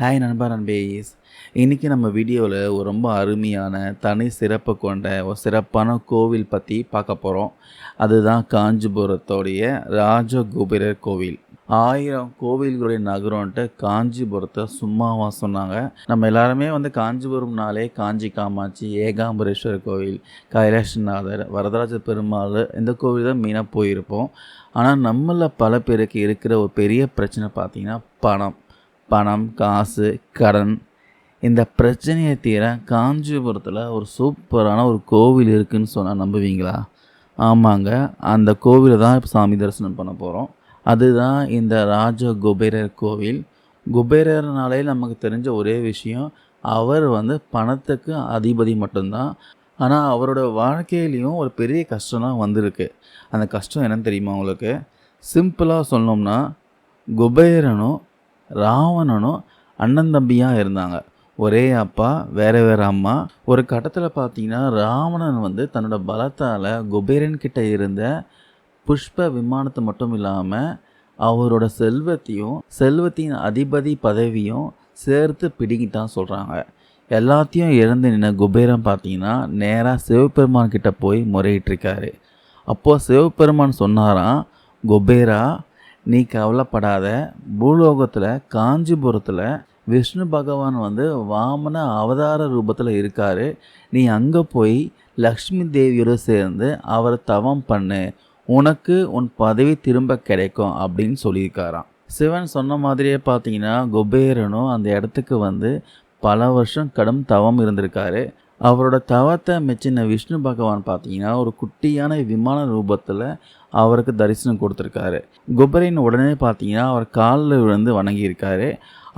Hi நண்பா நண்பேஸ் இன்றைக்கி நம்ம வீடியோவில் ஒரு ரொம்ப அருமையான தனி சிறப்பு கொண்ட ஒரு சிறப்பான கோவில் பற்றி பார்க்க போகிறோம் அதுதான் காஞ்சிபுரத்தோடைய ராஜகோபுரர் கோவில். ஆயிரம் கோவில்களுடைய நகரம்ன்ட்டு காஞ்சிபுரத்தை சும்மாவா சொன்னாங்க. நம்ம எல்லாருமே வந்து காஞ்சிபுரம்னாலே காஞ்சி காமாட்சி ஏகாம்பரேஸ்வரர் கோவில் கைலாசநாதர் வரதராஜ பெருமாள் இந்த கோவில் தான் மெயினாக போயிருப்போம். ஆனால் நம்மள பல பேருக்கு இருக்கிற ஒரு பெரிய பிரச்சனை பார்த்திங்கன்னா பணம். பணம் காசு கடன். இந்த பிரச்சனையை தீர காஞ்சிபுரத்தில் ஒரு சூப்பரான ஒரு கோவில் இருக்குதுன்னு சொன்னால் நம்புவீங்களா? ஆமாங்க. அந்த கோவிலை தான் இப்போ சாமி தரிசனம் பண்ண போகிறோம் அதுதான் இந்த ராஜ குபேரர் கோவில். குபேரர்னாலே நமக்கு தெரிஞ்ச ஒரே விஷயம் அவர் வந்து பணத்துக்கு அதிபதி மட்டும்தான். ஆனால் அவரோட வாழ்க்கையிலையும் ஒரு பெரிய கஷ்டம்லாம் வந்திருக்கு. அந்த கஷ்டம் என்னன்னு தெரியுமா உங்களுக்கு? சிம்பிளாக சொன்னோம்னா குபேரனும் ராவணனும் அண்ணன் தம்பியாக இருந்தாங்க. ஒரே அப்பா வேறு வேறு அம்மா. ஒரு கட்டத்தில் பார்த்தீங்கன்னா ராவணன் வந்து தன்னோட பலத்தால் குபேரன் கிட்ட இருந்த புஷ்ப விமானத்தை மட்டும் இல்லாமல் அவரோட செல்வத்தையும் செல்வத்தின் அதிபதி பதவியும் சேர்த்து பிடிங்கிட்டான்னு சொல்கிறாங்க எல்லாத்தையும் இழந்து நின்ன குபேரன் பார்த்தீங்கன்னா நேராக சிவபெருமான் கிட்ட போய் முறையிட்டிருக்காரு. அப்போது சிவபெருமான் சொன்னாராம் குபேரா நீ கவலைப்படாத. பூலோகத்தில் காஞ்சிபுரத்தில் விஷ்ணு பகவான் வந்து வாமன அவதார ரூபத்தில் இருக்கார். நீ அங்கே போய் லக்ஷ்மி தேவியோடு சேர்ந்து அவரை தவம் பண்ணு. உனக்கு உன் பதவி திரும்ப கிடைக்கும் அப்படின்னு சொல்லியிருக்காராம். சிவன் சொன்ன மாதிரியே பார்த்தீங்கன்னா குபேரனும் அந்த இடத்துக்கு வந்து பல வருஷம் கடும் தவம் இருந்திருக்காரு. அவரோட தவத்தை மெச்சின விஷ்ணு பகவான் பார்த்தீங்கன்னா ஒரு குட்டியான விமான ரூபத்தில் அவருக்கு தரிசனம் கொடுத்துருக்காரு. குபரின் உடனே பார்த்தீங்கன்னா அவர் காலில் விழுந்து வணங்கியிருக்காரு.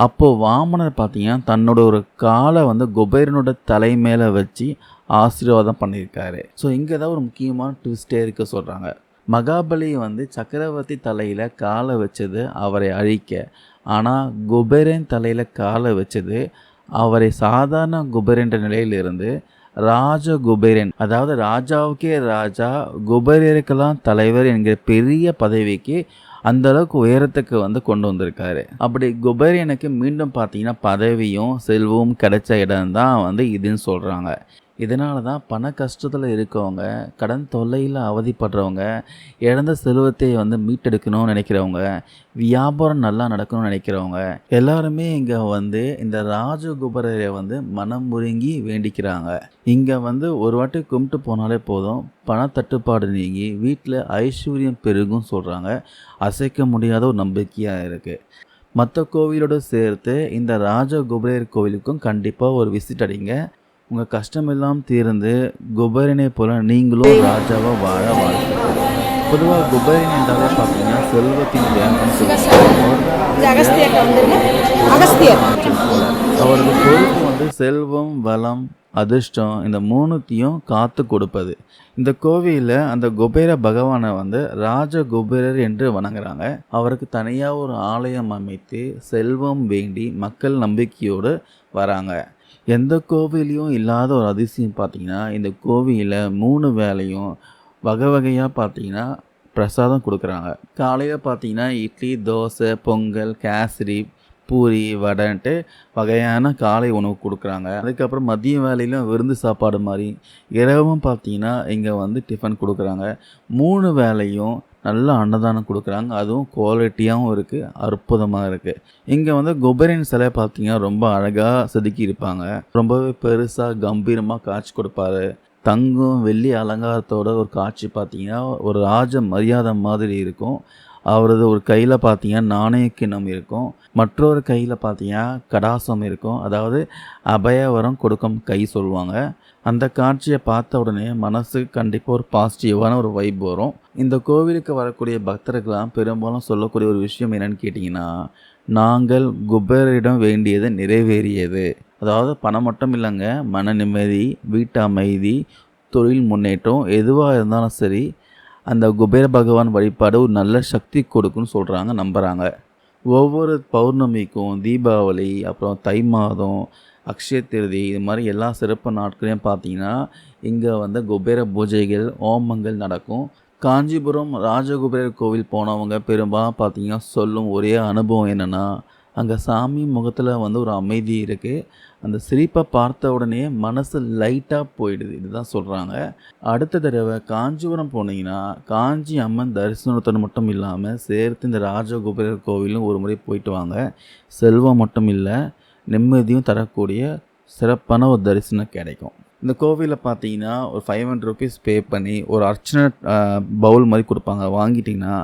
அப்போது வாமனர் பார்த்தீங்கன்னா தன்னோட ஒரு காலை வந்து குபேரனோட தலை மேலே வச்சு ஆசீர்வாதம் பண்ணியிருக்காரு. ஸோ இங்கே தான் ஒரு முக்கியமான ட்விஸ்டே இருக்க சொல்கிறாங்க மகாபலி வந்து சக்கரவர்த்தி தலையில் காலை வச்சது அவரை அழிக்க. ஆனால் குபேரன் தலையில் காலை வச்சது அவரை சாதாரண குபேரன்ற நிலையிலிருந்து ராஜ குபேரன் அதாவது ராஜாவுக்கே ராஜா குபேரருக்கெல்லாம் தலைவர் என்கிற பெரிய பதவிக்கு அந்த அளவுக்கு உயரத்துக்கு வந்து கொண்டு வந்திருக்காரு. அப்படி குபேரனுக்கு மீண்டும் பார்த்தீங்கன்னா பதவியும் செல்வமும் கிடைச்ச இடம் தான் வந்து இதுன்னு சொல்கிறாங்க இதனால தான் பண கஷ்டத்தில் இருக்கவங்க கடன் தொல்லையில் அவதிப்படுறவங்க இழந்த செல்வத்தை வந்து மீட்டெடுக்கணும்னு நினைக்கிறவங்க வியாபாரம் நல்லா நடக்கணும்னு நினைக்கிறவங்க எல்லாருமே இங்கே வந்து இந்த ராஜகுபரரை வந்து மனம் முருங்கி வேண்டிக்கிறாங்க. இங்கே வந்து ஒரு வாட்டி கும்பிட்டு போனாலே போதும் பணத்தட்டுப்பாடு நீங்கி வீட்டில் ஐஸ்வர்யம் பெருகும் சொல்கிறாங்க அசைக்க முடியாத ஒரு நம்பிக்கையாக இருக்குது மற்ற கோவிலோடு சேர்த்து இந்த ராஜகுபரர் கோவிலுக்கும் கண்டிப்பாக ஒரு விசிட் அடிங்க. உங்கள் கஷ்டமெல்லாம் தீர்ந்து குபேரனை போல நீங்களும் ராஜாவாக வாழ வாழ்த்துக்கள். பொதுவாக குபேரன் என்றாலே பார்த்தீங்கன்னா செல்வத்தின் வேங்கன்னு அவரது பொறுப்பு வந்து செல்வம் வளம் அதிர்ஷ்டம் இந்த மூணுத்தையும் காத்து கொடுப்பது. இந்த கோவிலில் அந்த குபேர பகவானை வந்து ராஜ குபேரர் என்று வணங்குறாங்க. அவருக்கு தனியாக ஒரு ஆலயம் அமைத்து செல்வம் வேண்டி மக்கள் நம்பிக்கையோடு வராங்க. எந்த கோவிலையும் இல்லாத ஒரு அதிசயம் பார்த்தீங்கன்னா இந்த கோவிலில் மூணு வேலையும் வகை வகையாக பார்த்தீங்கன்னா பிரசாதம் கொடுக்குறாங்க. காலையில் பார்த்தீங்கன்னா இட்லி தோசை பொங்கல் கேசரி பூரி வடைன்ட்டு வகையான காலை உணவு கொடுக்குறாங்க. அதுக்கப்புறம் மதிய வேலையிலும் விருந்து சாப்பாடு மாதிரி இரவும் பார்த்தீங்கன்னா இங்கே வந்து டிஃபன் கொடுக்குறாங்க. மூணு வேலையும் நல்ல அன்னதானம் கொடுக்குறாங்க. அதுவும் குவாலிட்டியாகவும் இருக்குது அற்புதமாக இருக்குது இங்கே வந்து குபரின் சிலை பார்த்தீங்கன்னா ரொம்ப அழகாக செதுக்கி இருப்பாங்க. ரொம்பவே பெருசாக கம்பீரமாக காட்சி கொடுப்பாரு. தங்கம் வெள்ளி அலங்காரத்தோட ஒரு காட்சி பார்த்தீங்கன்னா ஒரு ராஜ மரியாதை மாதிரி இருக்கும். அவரது ஒரு கையில் பார்த்தீங்கன்னா நாணய கிண்ணம் இருக்கும். மற்றொரு கையில் பார்த்தீங்கன்னா கடாசம் இருக்கும். அதாவது அபயவரம் கொடுக்கும் கை சொல்லுவாங்க. அந்த காட்சியை பார்த்த உடனே மனசு கண்டிப்பாக ஒரு பாசிட்டிவான ஒரு வைப் வரும். இந்த கோவிலுக்கு வரக்கூடிய பக்தர்கள்லாம் பெரும்பாலும் சொல்லக்கூடிய ஒரு விஷயம் என்னென்னு கேட்டிங்கன்னா நாங்கள் குபேரிடம் வேண்டியது நிறைவேறியது. அதாவது பணம் மட்டும் இல்லைங்க மன நிம்மதி வீட்டு அமைதி தொழில் முன்னேற்றம் எதுவாக இருந்தாலும் சரி அந்த குபேர பகவான் வழிபாடு ஒரு நல்ல சக்தி கொடுக்குன்னு சொல்கிறாங்க நம்புகிறாங்க ஒவ்வொரு பௌர்ணமிக்கும் தீபாவளி அப்புறம் தை மாதம் அக்ஷய திருதி இது மாதிரி எல்லா சிறப்பு நாட்களையும் பார்த்தீங்கன்னா இங்கே வந்து குபேர பூஜைகள் ஓமங்கள் நடக்கும். காஞ்சிபுரம் ராஜகுபேரர் கோவில் போனவங்க பெரும்பாலும் பார்த்தீங்கன்னா சொல்லும் ஒரே அனுபவம் என்னென்னா அங்கே சாமி முகத்தில் வந்து ஒரு அமைதி இருக்குது அந்த சிரிப்பை பார்த்த உடனே மனசு லைட்டாக போயிடுது. இதுதான் சொல்கிறாங்க அடுத்த தடவை காஞ்சிபுரம் போனீங்கன்னா காஞ்சி அம்மன் தரிசனத்தோடு மட்டும் இல்லாமல் சேர்த்து இந்த ராஜகோபுரர் கோவிலும் ஒரு முறை போயிட்டு வாங்க. செல்வம் மட்டும் இல்லை நிம்மதியும் தரக்கூடிய சிறப்பான ஒரு தரிசனம் கிடைக்கும். இந்த கோவிலில் பார்த்தீங்கன்னா ஒரு ஃபைவ் ஹண்ட்ரட் ருபீஸ் பே பண்ணி ஒரு அர்ச்சனை பவுல் மாதிரி கொடுப்பாங்க. வாங்கிட்டிங்கன்னா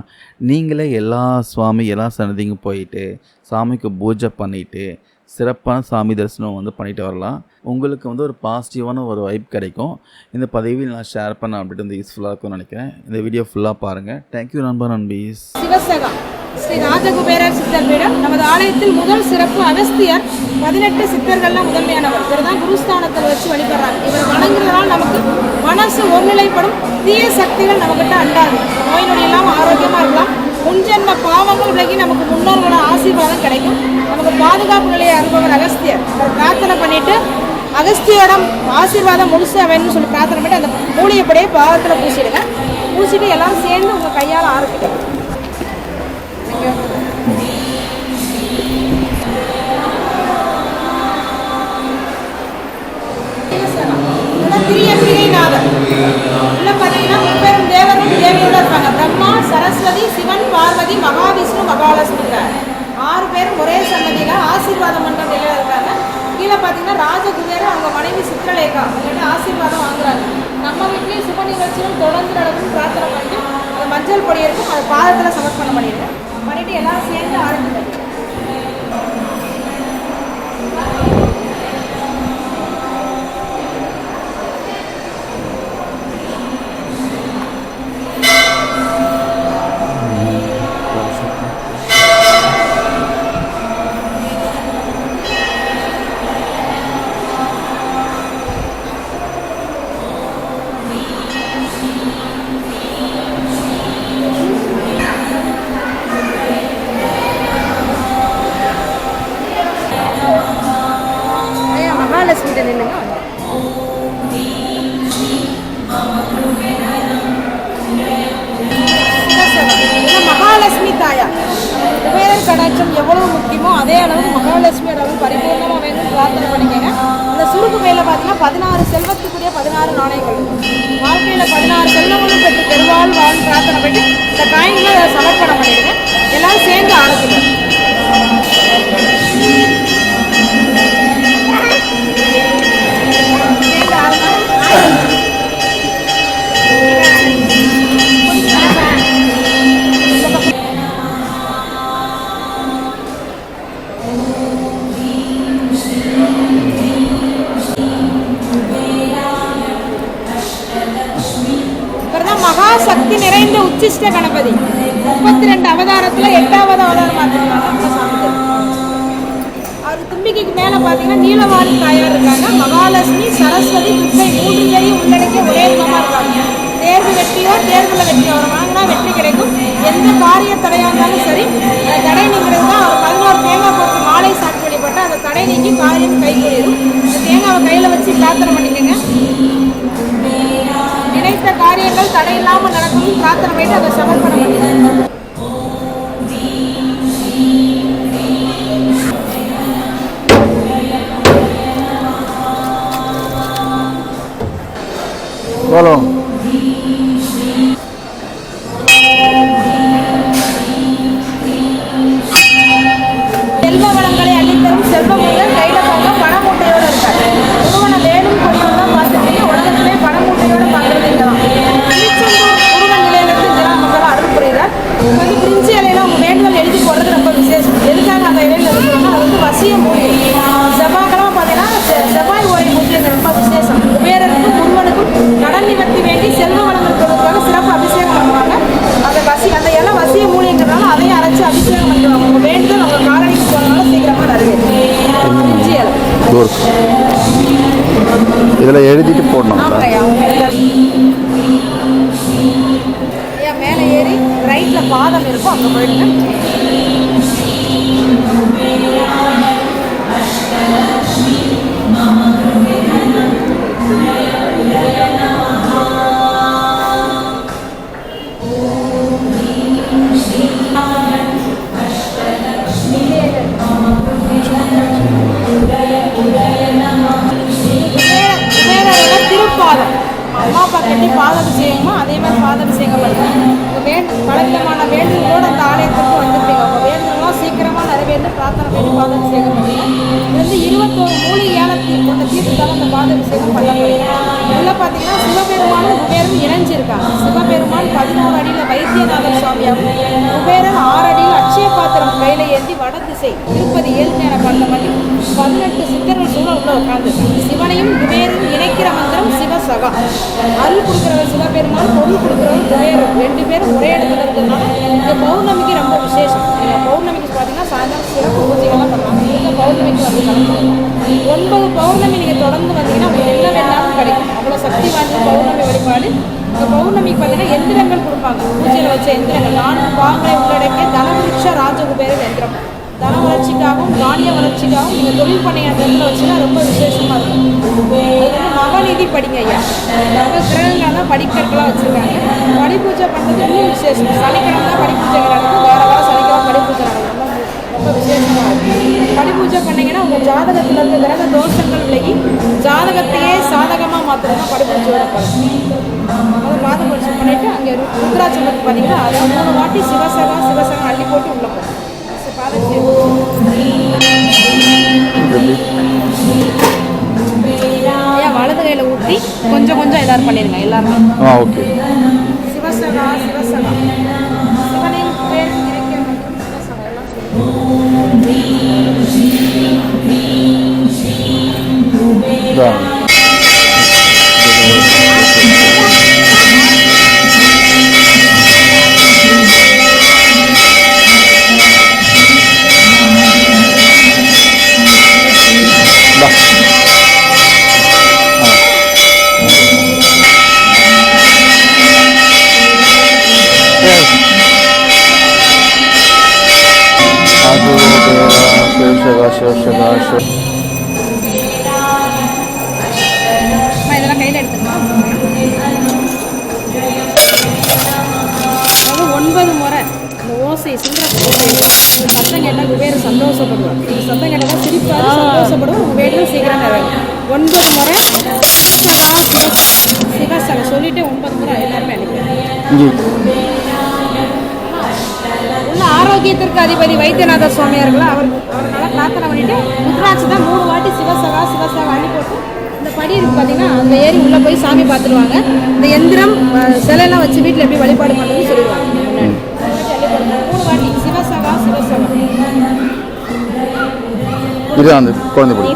நீங்களே எல்லா சுவாமி எல்லா சன்னதிக்கும் போயிட்டு சாமிக்கு பூஜை பண்ணிவிட்டு சிறப்பான சாமி தரிசனம் வந்து பண்ணிட்டு வரலாம். உங்களுக்கு வந்து ஒரு பாசிட்டிவான ஒரு வைப் கிடைக்கும். இந்த பதவியில் நான் ஷேர் பண்ண அப்படின்ட்டு வந்து யூஸ்ஃபுல்லாக இருக்கும்னு நினைக்கிறேன். இந்த வீடியோ ஃபுல்லாக பாருங்கள் தேங்க்யூ நண்பர் நண்பீஸ். சிவசகா ஸ்ரீ ராஜகுபேரர் சித்தர் பீடம் நமது ஆலயத்தில் முதல் சிறப்பு அகஸ்தியர் பதினெட்டு சித்தர்கள்லாம் முதன்மையானவர். இவர் தான் குருஸ்தானத்தில் வச்சு வழிபடுறாங்க இவர் வணங்குறதுனால நமக்கு மனசு ஒருநிலைப்படும் தீய சக்திகள் நம்மகிட்ட அண்டாது. நோய் நொடி இல்லாமல் ஆரோக்கியமாக இருக்கலாம். முன்ஜென்ம பாவங்கள் விலகி நமக்கு முன்னோர்களோட ஆசீர்வாதம் கிடைக்கும். நமக்கு பாதுகாப்பு நிலையை அனுபவர் அகஸ்தியர். பிரார்த்தனை பண்ணிட்டு அகஸ்தியோடம் ஆசீர்வாதம் முழுசா வேணும்னு சொல்லி பிரார்த்தனை பண்ணி அந்த மூலிகைப்படியே பாவத்தில் பூசிடுங்க. பூசிட்டு எல்லாரும் சேர்ந்து உங்கள் கையால் ஆரம்பிக்கணும் இதெல்லாம் திரியம்பிகைநாதர். உள்ள பார்த்தீங்கன்னா முப்பெரும் தேவரும் தேவியோட இருப்பாங்க. பிரம்மா சரஸ்வதி சிவன் பார்வதி மகாவிஷ்ணு மகாலட்சுமிங்கிறார் ஆறு பேரும் ஒரே சன்னதியில் ஆசீர்வாதம் பண்ற நிலையில இருக்காங்க. கீழே பார்த்தீங்கன்னா ராஜகுபேரர் அவங்க மனைவி சித்திரலேகா. அவங்கள்ட்ட ஆசீர்வாதம் வாங்குறாங்க. நம்ம வீட்லேயும் சுப நிகழ்ச்சியும் தொடர்ந்து நடக்கும் பிரார்த்தனை பண்ணிட்டு அந்த மஞ்சள் பொடி இருக்கும் அதை பாதத்தில் சமர்ப்பணம் பண்ணிடுங்க பண்ணிட்டு எல்லாம் சேர்ந்து ஆரம்பிங்க பிரார்த்தனை பண்ணி இந்த காயின்ல சமர்ப்பணம் பண்ணிடுங்க. எல்லாரும் சேர்ந்து ஆரம்பிக்கணும் மகா சக்தி நிறைந்த உச்சிஷ்ட கணபதி. முப்பத்தி ரெண்டு அவதாரத்துல எட்டாவது அவதாரம் அவர் தும்பிக்கைக்கு மேல பாத்தீங்கன்னா நீலவாரி தாயார் இருக்காங்க. மகாலட்சுமி சரஸ்வதி துர்கை மூன்று பேரையும் உள்ளடக்கிய ஒரே விதமா இருக்காங்க. தேர்வு வெற்றியோ தேர்வுல வெற்றியோ அவர் வாங்கினா வெற்றி கிடைக்கும். எந்த காரிய தடையா இருந்தாலும் சரி தடை நீங்கிறது தான் அவர் பதினோரு தேங்காய் போட்டு மாலை சாப்பிட்டு வழிபட்டு அந்த தடை நீங்கி காரியம் கைகூடிடும். இந்த தேங்காவை கையில வச்சு பிரார்த்தனை பண்ணிக்கோங்க. நினைத்த காரியங்கள் தடையில்லாமல் நடக்கும் பிரார்த்தனை பண்ணிட்டு அதை சமர்ப்பணம் பண்ணிடுங்க बोलो வட திருப்பதி ஏழு நேர பண்ண மாதிரி பதினெட்டு சித்தர்கள் சூழல் உள்ள உட்காந்துருக்காங்க சிவனையும் குபேரும் இணைக்கிற மந்திரம் சிவசகா அருள் கொடுக்குறவர் சிவபெருமான் பொருள் கொடுக்குறவர் குபேரன் ரெண்டு பேரும் ஒரே இடத்துல இருக்கிறதுனால இந்த பௌர்ணமிக்கு ரொம்ப விசேஷம். பௌர்ணமிக்கு பார்த்தீங்கன்னா சாயந்தரம் சிறப்பு பூஜைகள்லாம் பண்ணுவாங்க இந்த பௌர்ணமிக்கு வந்து ஒன்பது பௌர்ணமி நீங்கள் தொடர்ந்து வந்தீங்கன்னா உங்களுக்கு என்ன வேணாலும் கிடைக்கும். அவ்வளோ சக்தி வாய்ந்த பௌர்ணமி வழிபாடு. இந்த பௌர்ணமிக்கு பார்த்தீங்கன்னா எந்திரங்கள் கொடுப்பாங்க. பூஜையில் வச்ச எந்திரங்கள். நான்கு பாகங்களை உள்ளடக்கிய தனவிருட்ச ராஜகுபேர எந்திரம். தன வளர்ச்சிக்காகவும் தானிய வளர்ச்சிக்காகவும் நீங்கள் தொழில் பண்ணி அந்த இடத்துல வச்சுன்னா ரொம்ப விசேஷமாக இருக்கும். அது வந்து நவநிதி படிங்க ஐயா. நவ கிரகங்கள்லாம் படிக்கற்களாக வச்சுருக்காங்க. படி பூஜை பண்ணுறது ரொம்ப விசேஷம். சனிக்கிழமை தான் படி பூஜை நடக்கும் வேறு வேறு சனிக்கிழமை படி பூஜை நடக்கும் ரொம்ப விசேஷமாக இருக்கும். படி பூஜை பண்ணிங்கன்னா உங்கள் ஜாதகத்தில் இருந்து கிரக தோஷங்கள் விலகி ஜாதகத்தையே சாதகமாக மாற்றுறது தான் படி பூஜையோட பலன். அதை பாத பூஜை பண்ணிவிட்டு அங்கே ருத்ராட்சம் பார்த்தீங்கன்னா அதை மூணு வாட்டி சிவசகம் சிவசகம் அள்ளி போட்டு உள்ளே போகும் கொஞ்சம் கொஞ்சம் எல்லாரும் பண்ணிடுங்க எல்லாருமே. ஆ ஓகே. சிவசகா சிவசகா. சிவனின் பேர் மற்றும் எல்லாம் சொல்லுங்க. ஒன்பது முறை இந்த ஓசை சிந்திர சத்தம் கேட்டால் குபேர சந்தோஷப்படுவார் இந்த சத்தம் கேட்டால் சிரிப்பார் சந்தோஷப்படுவோம் வேலையும் சீக்கிரம் ஒன்பது முறை சிவசகா, சிவ- சிவசகா சொல்லிட்டு ஒன்பது முறை எல்லாருமே உள்ள ஆரோக்கியத்திற்கு அதிபதி வைத்தியநாதர் சுவாமியார்களா? அவர் அவரால் பிரார்த்தனை பார்த்துருவாங்க இந்த எந்திரம் சிலையெல்லாம் வச்சு வீட்டில் எப்படி வழிபாடு பண்ணுறதுன்னு சொல்லிடுவாங்க. முன்னாடி. அள்ளி போடுங்க. மூணு வாட்டி சிவசகா சிவசகா இது அந்த குழந்தை பிடி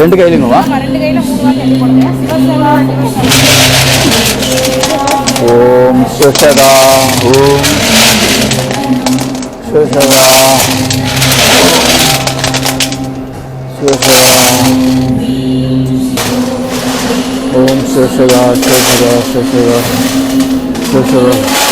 ரெண்டு கையிலுங்களா? ஆமா, ரெண்டு கையில் மூணு வாட்டி அள்ளி போடுங்க சிவசகா சிவசகா ஓம் சிவசகா ஓம் சிவசகா சிவசகா